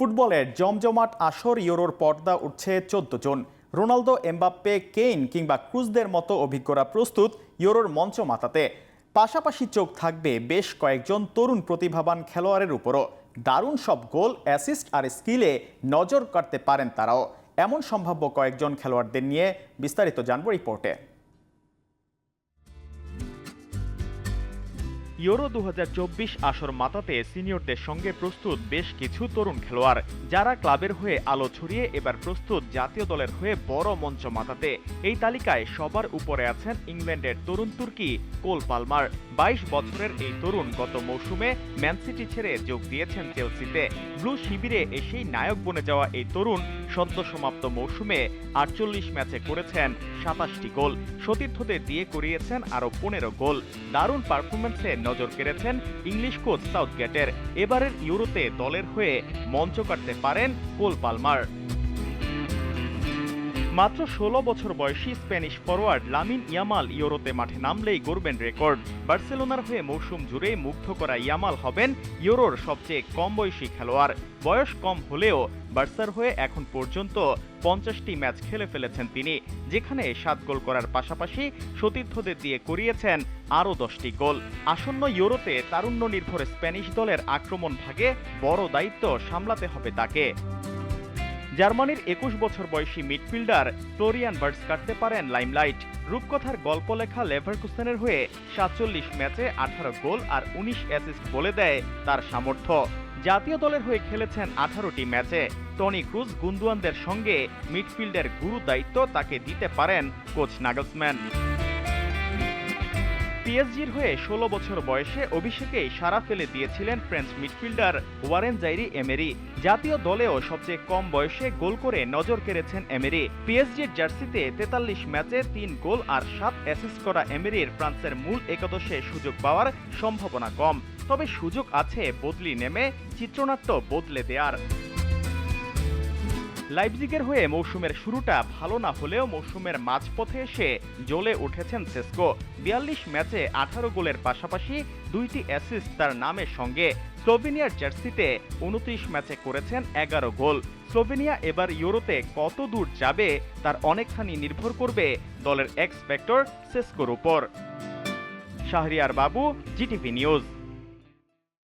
ফুটবলের জমজমাট আসর ইউরোর পর্দা উঠছে চোদ্দ জন। রোনালদো, এমবাপ্পে, কেইন কিংবা ক্রুজদের মতো অভিজ্ঞরা প্রস্তুত ইউরোর মঞ্চ মাতাতে। পাশাপাশি চোখ থাকবে বেশ কয়েকজন তরুণ প্রতিভাবান খেলোয়াড়ের উপরও। দারুণ সব গোল, অ্যাসিস্ট আর স্কিলে নজর কাটতে পারেন তারাও। এমন সম্ভাব্য কয়েকজন খেলোয়াড়দের নিয়ে বিস্তারিত জানব রিপোর্টে। ইউরো দু হাজার চব্বিশ আসর মাতাতে সিনিয়রদের সঙ্গে প্রস্তুত বেশ কিছু তরুণ খেলোয়াড়, যারা ক্লাবের হয়ে আলো ছড়িয়ে এবার প্রস্তুত জাতীয় দলের হয়ে বড় মঞ্চ মাতাতে। এই তালিকায় সবার উপরে আছেন ইংল্যান্ডের তরুণ তুর্কি কোল পালমার। বাইশ বছরের এই তরুণ গত মৌসুমে ম্যানসিটি ছেড়ে যোগ দিয়েছেন চেলসিতে। ব্লু শিবিরে এসেই নায়ক বনে যাওয়া এই তরুণ সদ্য সমাপ্ত মৌসুমে আটচল্লিশ ম্যাচে করেছেন সাতাশটি গোল। সতীর্থদের দিয়ে করিয়েছেন আরও পনেরো গোল। দারুণ পারফরমেন্সে নজর কেড়েছেন ইংলিশ কোচ সাউথগেটের। এবারের ইউরোতে দলের হয়ে মঞ্চ কাটতে পারেন কোল পালমার। মাত্র ষোলো বছর বয়সী স্প্যানিশ ফরোয়ার্ড লামিন ইয়ামাল ইউরোতে মাঠে নামলেই গড়বেন রেকর্ড। বার্সেলোনার হয়ে মৌসুম জুড়ে মুগ্ধ করা ইয়ামাল হবেন ইউরোর সবচেয়ে কম বয়সী খেলোয়াড়। বয়স কম হলেও বার্সার হয়ে এখন পর্যন্ত পঞ্চাশটি ম্যাচ খেলে ফেলেছেন তিনি, যেখানে সাত গোল করার পাশাপাশি সতীর্থদের দিয়ে করিয়েছেন আরও দশটি গোল। আসন্ন ইউরোতে তারুণ্য নির্ভর স্প্যানিশ দলের আক্রমণ ভাগে বড় দায়িত্ব সামলাতে হবে তাকে। জার্মানির একুশ বছর বয়সী মিডফিল্ডার ফ্লোরিয়ান বার্ডস কাটতে পারেন লাইমলাইট। রূপকথার গল্প লেখা লেভারকুসেনের হয়ে সাতচল্লিশ ম্যাচে আঠারো গোল আর উনিশ অ্যাসিস্ট বলে দেয় তার সামর্থ্য। জাতীয় দলের হয়ে খেলেছেন আঠারোটি ম্যাচে। টনি ক্রুজ গুন্দুয়ানদের সঙ্গে মিডফিল্ডের গুরু দায়িত্ব তাকে দিতে পারেন কোচ নাগলসম্যান। পিএসজির হয়ে ষোলো বছর বয়সে অভিষেকেই সারা ফেলে দিয়েছিলেন French midfielder Warren Zaire Emery. জাতীয় দলেও সবচেয়ে কম বয়সে গোল করে নজর কেড়েছেন এমেরি। পিএসজির জার্সিতে তেতাল্লিশ ম্যাচে তিন গোল আর সাত অ্যাসিস্ট করা এমেরির ফ্রান্সের মূল একাদশে সুযোগ পাওয়ার সম্ভাবনা কম। তবে সুযোগ আছে বদলি নেমে, চিত্রনাট্য বদলে দেয়ার। লাইপজিগের হয়ে মৌসুমের শুরুটা ভালো না হলেও মৌসুমের মাঝপথে এসে জ্বলে উঠেছেন সেস্কো। বিয়াল্লিশ ম্যাচে আঠারো গোলের পাশাপাশি দুইটি অ্যাসিস্ট তার নামের সঙ্গে। স্লোভেনিয়ার জার্সিতে উনত্রিশ ম্যাচে করেছেন এগারো গোল। স্লোভেনিয়া এবার ইউরোতে কত দূর যাবে তার অনেকখানি নির্ভর করবে দলের এক্স ফ্যাক্টর সেস্কোর উপর। শাহরিয়ার বাবু, জিটিভি নিউজ।